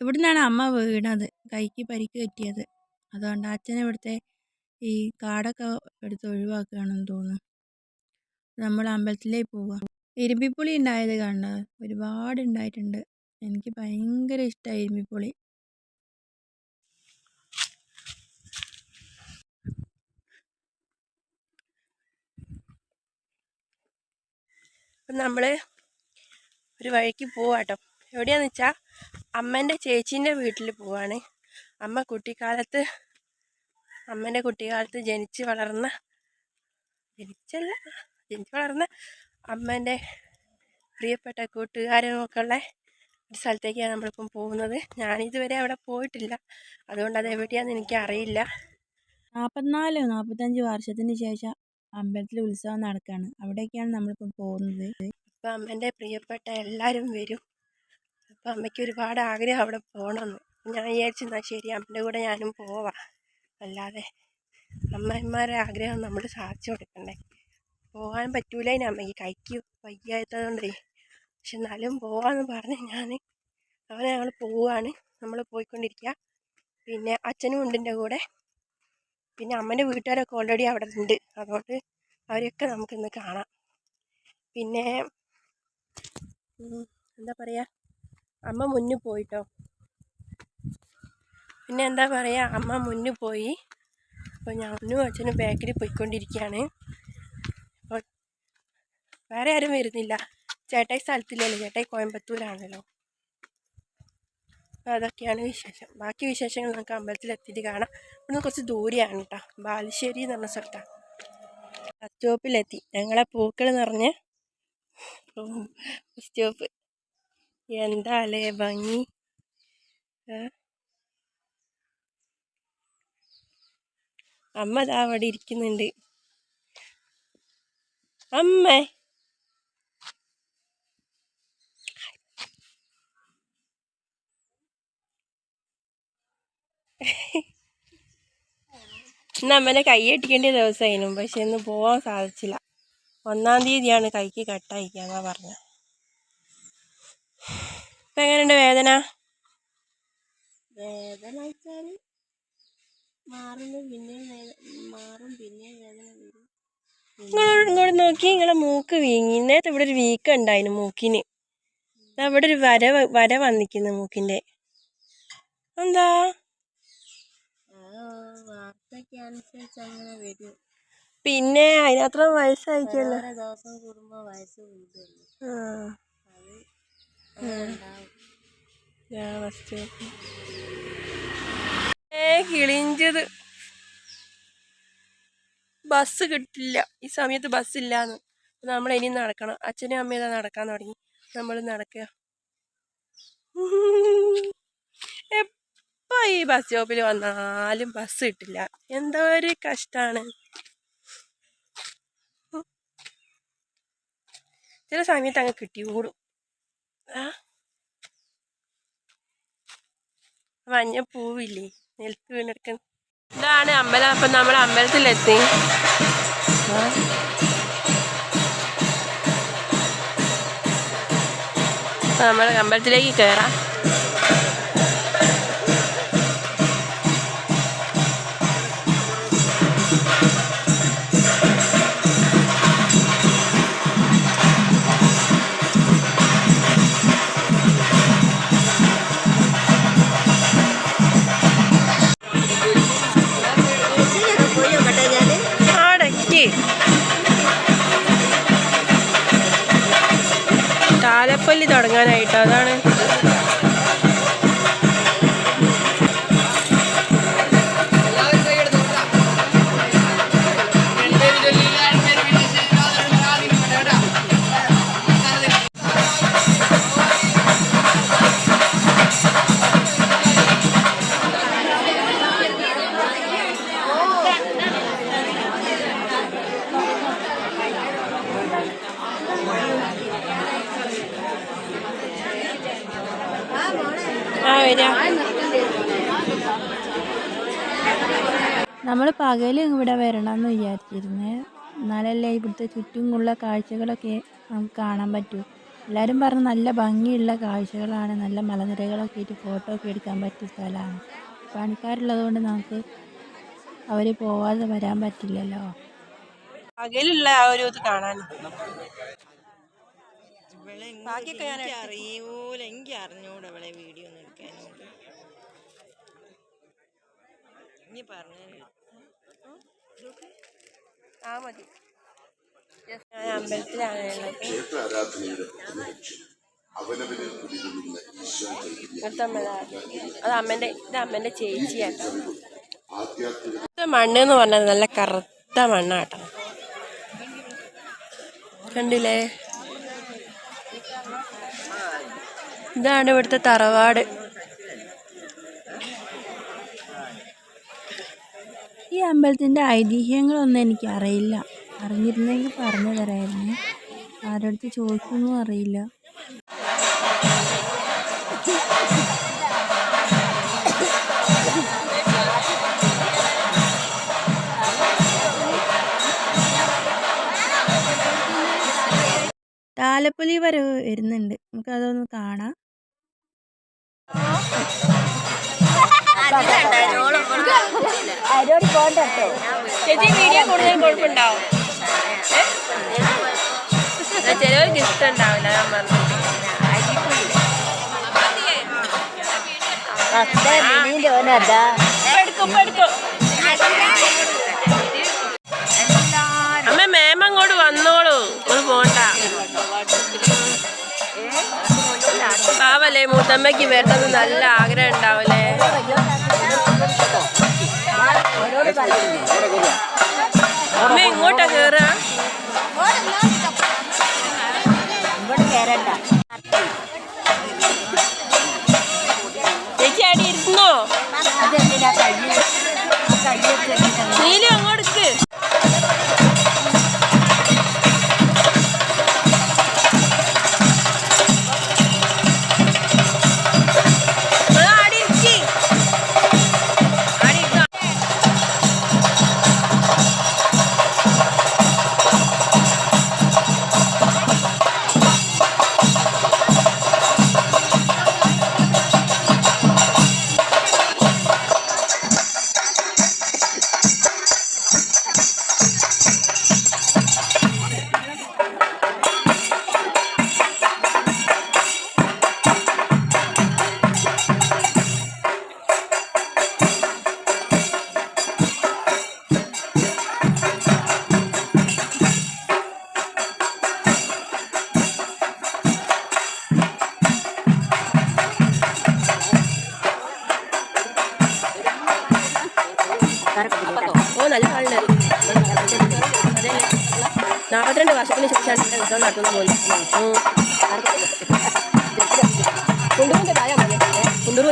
ഇവിടുന്നാണ് അമ്മ വീണത്. കൈക്ക് പരിക്ക് പറ്റിയത്. അതുകൊണ്ട് അച്ഛൻ ഇവിടുത്തെ ഈ കാടൊക്കെ എടുത്ത് ഒഴിവാക്കുകയാണെന്ന് തോന്നുന്നു. നമ്മൾ അമ്പലത്തിലേക്ക് പോവുക ഇരുമ്പിപ്പുളി ഉണ്ടായത് കാണുന്നത് ഒരുപാട് ഉണ്ടായിട്ടുണ്ട്. എനിക്ക് ഭയങ്കര ഇഷ്ടമായി ഇരുമ്പിപ്പുളി. അപ്പം നമ്മൾ ഒരു വഴിക്ക് പോവാട്ടോ. എവിടെയാന്ന് വെച്ചാൽ അമ്മേന്റെ ചേച്ചീന്റെ വീട്ടിൽ പോവാണ്. അമ്മ കുട്ടിക്കാലത്ത് അമ്മേന്റെ കുട്ടിക്കാലത്ത് ജനിച്ച് വളർന്ന ജനിച്ചല്ല ജനിച്ച് വളർന്ന അമ്മേന്റെ പ്രിയപ്പെട്ട കൂട്ടുകാരുമൊക്കെ ഉള്ള ഒരു സ്ഥലത്തേക്കാണ് നമ്മളിപ്പം പോകുന്നത്. ഞാനിതുവരെ അവിടെ പോയിട്ടില്ല. അതുകൊണ്ട് അത് എവിടെയാണെന്ന് എനിക്ക് അറിയില്ല നാൽപ്പത്തിനാല് നാൽപ്പത്തഞ്ച് വർഷത്തിന് ശേഷം അമ്പലത്തിൽ ഉത്സവം നടക്കുകയാണ് അവിടേക്കാണ് നമ്മളിപ്പോൾ പോകുന്നത്. അപ്പം അമ്മേന്റെ പ്രിയപ്പെട്ട എല്ലാവരും വരും. അപ്പം അമ്മയ്ക്ക് ഒരുപാട് ആഗ്രഹം അവിടെ പോകണമെന്ന്. ഞാൻ വിചാരിച്ചു എന്നാൽ ശരി അമ്മന്റെ കൂടെ ഞാനും പോവാം. അല്ലാതെ അമ്മമാരെ ആഗ്രഹം നമ്മൾ സാധിച്ചു കൊടുക്കണ്ടേ. പോകാൻ പറ്റൂല ഇനി അമ്മയ്ക്ക്. കൈക്ക് വയ്യാത്തതുകൊണ്ടേ. പക്ഷെ എന്നാലും പോവാന്ന് പറഞ്ഞ് ഞാൻ അവരെ ഞങ്ങൾ പോവാണ്. നമ്മൾ പോയിക്കൊണ്ടിരിക്കുക പിന്നെ അച്ഛനും ഉണ്ട് എന്റെ കൂടെ. പിന്നെ അമ്മന്റെ വീട്ടുകാരൊക്കെ ഓൾറെഡി അവിടെ ഉണ്ട്. അതുകൊണ്ട് അവരെയൊക്കെ നമുക്കിന്ന് കാണാം. പിന്നെ എന്താ പറയുക അമ്മ മുന്നിൽ പോയിട്ടോ. പിന്നെ എന്താ പറയുക അമ്മ മുന്നിൽ പോയി. അപ്പോൾ ഞാനും അച്ഛനും ബാക്കിൽ പോയിക്കൊണ്ടിരിക്കുകയാണ്. അപ്പോൾ വേറെ ആരും വരുന്നില്ല. ചേട്ടായി സ്ഥലത്തില്ലല്ലോ. ചേട്ടായി കോയമ്പത്തൂരാണല്ലോ. അതൊക്കെയാണ് വിശേഷം. ബാക്കി വിശേഷങ്ങൾ നമുക്ക് അമ്പലത്തിൽ എത്തിയിട്ട് കാണാം. ഇവിടുന്ന് കുറച്ച് ദൂരെയാണ് കേട്ടോ. ബാലുശ്ശേരി എന്ന് പറഞ്ഞ സ്ഥലത്താണ്. ബസ് സ്റ്റോപ്പിലെത്തി ഞങ്ങളെ പൂക്കൾ നിറഞ്ഞ് ബസ് സ്റ്റോപ്പ് എന്താ അല്ലേ ഭംഗി അമ്മ ദാ അവിടെ ഇരിക്കുന്നുണ്ട്. അമ്മ. ഇന്ന് അമ്മനെ കൈയ്യടിക്കേണ്ട ദിവസമായിരുന്നു പക്ഷെ ഇന്ന് പോകാൻ സാധിച്ചില്ല. ഒന്നാം തീയതിയാണ് കൈക്ക് കട്ടയക്കാന്നാ പറഞ്ഞത് ഇപ്പം എങ്ങനെയുണ്ട് വേദന? വേദന വെച്ചാൽ മാറുന്നു പിന്നെ മാറും പിന്നെ വേദന വരും. ഇങ്ങോട്ട് നോക്കി നിങ്ങളെ മൂക്ക് വീങ്ങി. നേരത്തെ ഇവിടെ ഒരു വീക്കം ഉണ്ടായിരുന്നു മൂക്കിന്. അവിടെ ഒരു വര വര വന്നിക്കുന്നു മൂക്കിന്റെ എന്താ? പിന്നെ അതിനത്ര വയസ്സായിക്കല്ലോ ദിവസം കൂടുമ്പോൾ വയസ്സ് കൂടുമല്ലോ ആ അത് അങ്ങനെ ഉണ്ടാവും കിളിഞ്ചത്. ബസ് കിട്ടില്ല. ഈ സമയത്ത് ബസ് ഇല്ലാന്ന്. നമ്മൾ ഇനി നടക്കണം. അച്ഛനും അമ്മയും നടക്കാൻ തുടങ്ങി. നമ്മൾ നടക്കുക എപ്പോ ഈ ബസ് സ്റ്റോപ്പിൽ വന്നാലും ബസ് കിട്ടില്ല. എന്തോ ഒരു കഷ്ടാണ്. ചില സമയത്ത് അങ്ങ് കിട്ടി കൂടും ആ മഞ്ഞ പൂവില്ലേ? നിലത്ത് വീണെടുക്കുന്ന ഇതാണ് അമ്പലം. അപ്പം നമ്മൾ അമ്പലത്തിലെത്തി. നമ്മൾ അമ്പലത്തിലേക്ക് കയറാം പകൽ ഇവിടെ വരണമെന്ന് വിചാരിച്ചിരുന്നേ. എന്നാലല്ലേ ഇവിടുത്തെ ചുറ്റുമുള്ള കാഴ്ചകളൊക്കെ നമുക്ക് കാണാൻ പറ്റൂ. എല്ലാവരും പറഞ്ഞു നല്ല ഭംഗിയുള്ള കാഴ്ചകളാണ് നല്ല മലനിരകളൊക്കെ ആയിട്ട് ഫോട്ടോ ഒക്കെ എടുക്കാൻ പറ്റിയ സ്ഥലമാണ്. പണിക്കാരുള്ളത് കൊണ്ട് നമുക്ക് അവർ പോവാതെ വരാൻ പറ്റില്ലല്ലോ. പകലുള്ള ആ ഒരു ഇത് കാണാൻ. ബാക്കിയൊക്കെ ഞാൻ എടുത്ത്. അറിയൂല എനിക്ക് അറിഞ്ഞൂടെ അവളെ വീഡിയോ ഒന്നും ഇനി പറഞ്ഞു ആ മതി. ഞാൻ അമ്പലത്തിലാണ് അത് അമ്മന്റെ ഇത് അമ്മന്റെ ചേച്ചിയാട്ടോ ഇവിടുത്തെ മണ്ണ് എന്ന് പറഞ്ഞാൽ നല്ല കറുത്ത മണ്ണാട്ടോ കണ്ടില്ലേ? ഇതാണ് ഇവിടുത്തെ തറവാട്. ഈ അമ്പലത്തിന്റെ ഐതിഹ്യങ്ങളൊന്നും എനിക്ക് അറിയില്ല അറിഞ്ഞിരുന്നെങ്കിൽ പറഞ്ഞു തരായിരുന്നു. ആരടുത്ത് ചോദിക്കുന്നു അറിയില്ല. താലപ്പൊലി വരവ് വരുന്നുണ്ട്. നമുക്കതൊന്ന് കാണാം. ചേച്ചി വീഡിയോ കൂടുതൽ കുഴപ്പമുണ്ടാവും ചിലവർക്ക് ഇഷ്ടമുണ്ടാവില്ല ഞാൻ പറഞ്ഞു. അമ്മ മേമ അങ്ങോട്ട് വന്നോളൂ. ഒന്ന് പോണ്ട പാവല്ലേ മൂത്തമ്മയ്ക്ക് വരണമെന്ന് നല്ല ആഗ്രഹം ഉണ്ടാവല്ലേ? അമ്മ എങ്ങോട്ടാ നാൽപ്പത്തിരണ്ട് വർഷത്തിന് ശേഷമാണ് ഇവിടെ ഉത്സവം നടത്തുന്ന പോലെ കുണ്ടൂരിന്റെ പ്രായം കുണ്ടൂർ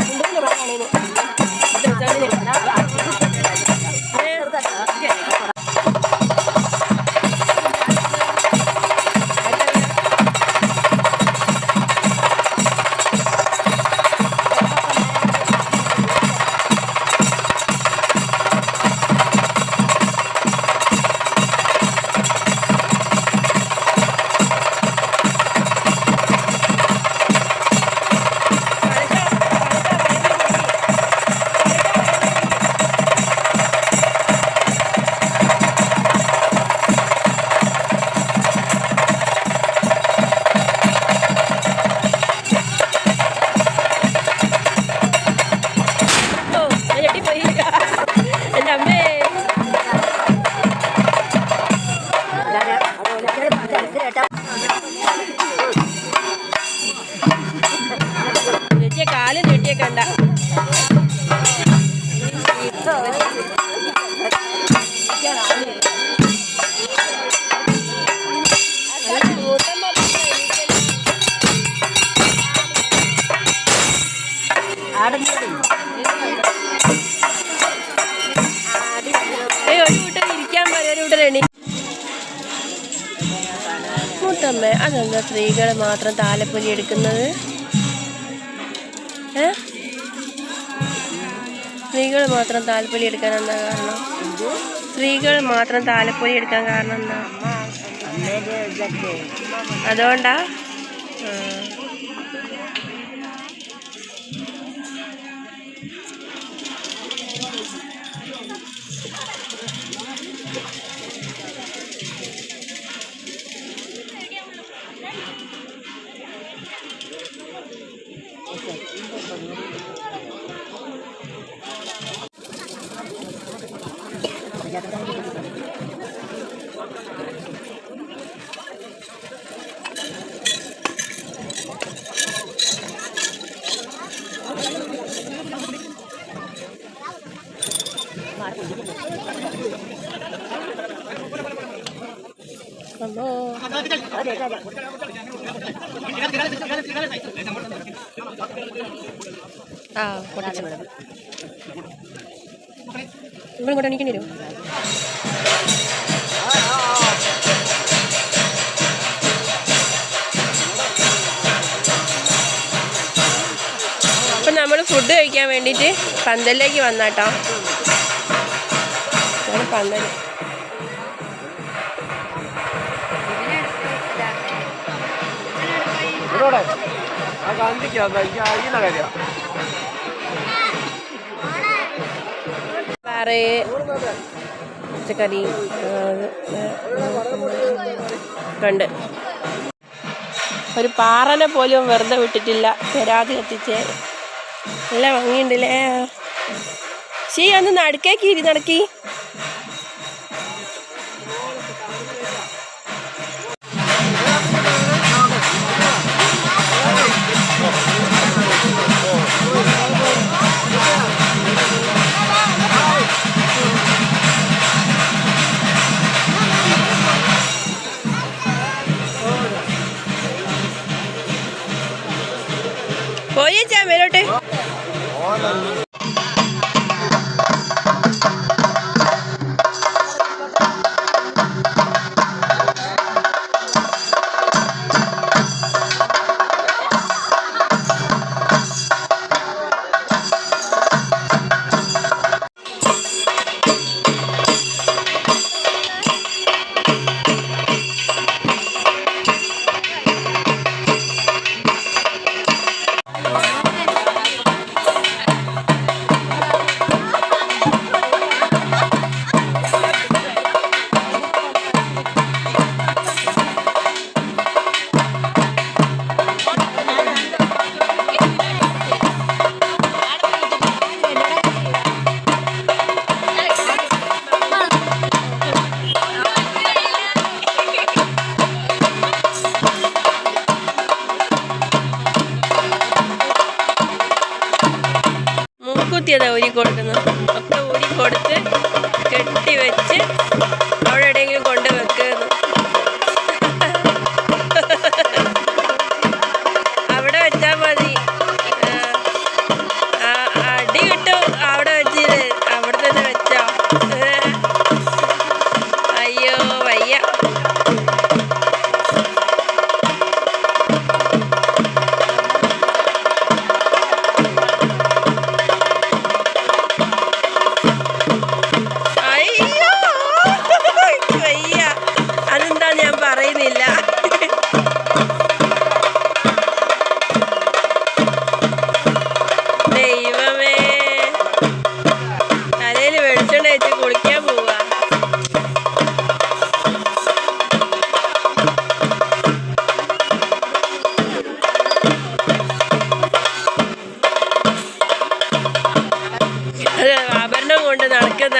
കുണ്ടൂരിന്റെ പ്രായമാണ് എണി. മൂത്തമ്മ അതെന്താ സ്ത്രീകൾ മാത്രം താലപ്പൊലി എടുക്കുന്നത്? ഏ? സ്ത്രീകൾ മാത്രം താലപ്പൊലി എടുക്കാൻ എന്താ കാരണം? സ്ത്രീകൾ മാത്രം താലപ്പൊലി എടുക്കാൻ കാരണം എന്താ? അതുകൊണ്ടാ? Thank അമ്മോ. ആ പൊട്ടിച്ച ഇങ്ങോട്ട് എണീക്കേണ്ടി വരും. അപ്പം നമ്മൾ ഫുഡ് കഴിക്കാൻ വേണ്ടിയിട്ട് പന്തലിലേക്ക് വന്നാട്ടോ. പന്തൽ വേറെ പച്ചക്കറി കണ്ട്. ഒരു പാറനെ പോലും വെറുതെ വിട്ടിട്ടില്ല. വരാതെ കത്തിച്ച് നല്ല ഭംഗിയുണ്ടല്ലേ? ശരി ഒന്ന് നടുക്കേക്ക് ഇരി നടക്കി. മൂക്കുത്തിയതാ ഊരി കൊടുക്കുന്നത് ഒക്കെ ഊരി കൊടുത്ത് ആഭരണം കൊണ്ട് നടക്കുന്ന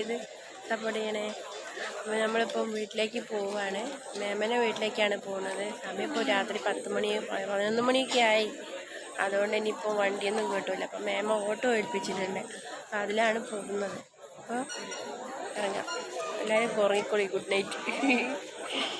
ചെയ്ത് സപ്പോർട്ട് അപ്പോൾ നമ്മളിപ്പം വീട്ടിലേക്ക് പോവുകയാണ് മേമനെ വീട്ടിലേക്കാണ് പോകുന്നത് സമയം ഇപ്പോൾ രാത്രി പത്ത് മണി പതിനൊന്ന് മണിയൊക്കെ ആയി. അതുകൊണ്ട് ഇനിയിപ്പോൾ വണ്ടിയൊന്നും കിട്ടില്ല അപ്പം മേമ ഓട്ടോ ഏൽപ്പിച്ചിട്ടുണ്ട്. അപ്പം അതിലാണ് പോകുന്നത്. അപ്പോൾ ഇറങ്ങാം. എല്ലാവരും കുറങ്ങിക്കൊള്ളി ഗുഡ് നൈറ്റ്.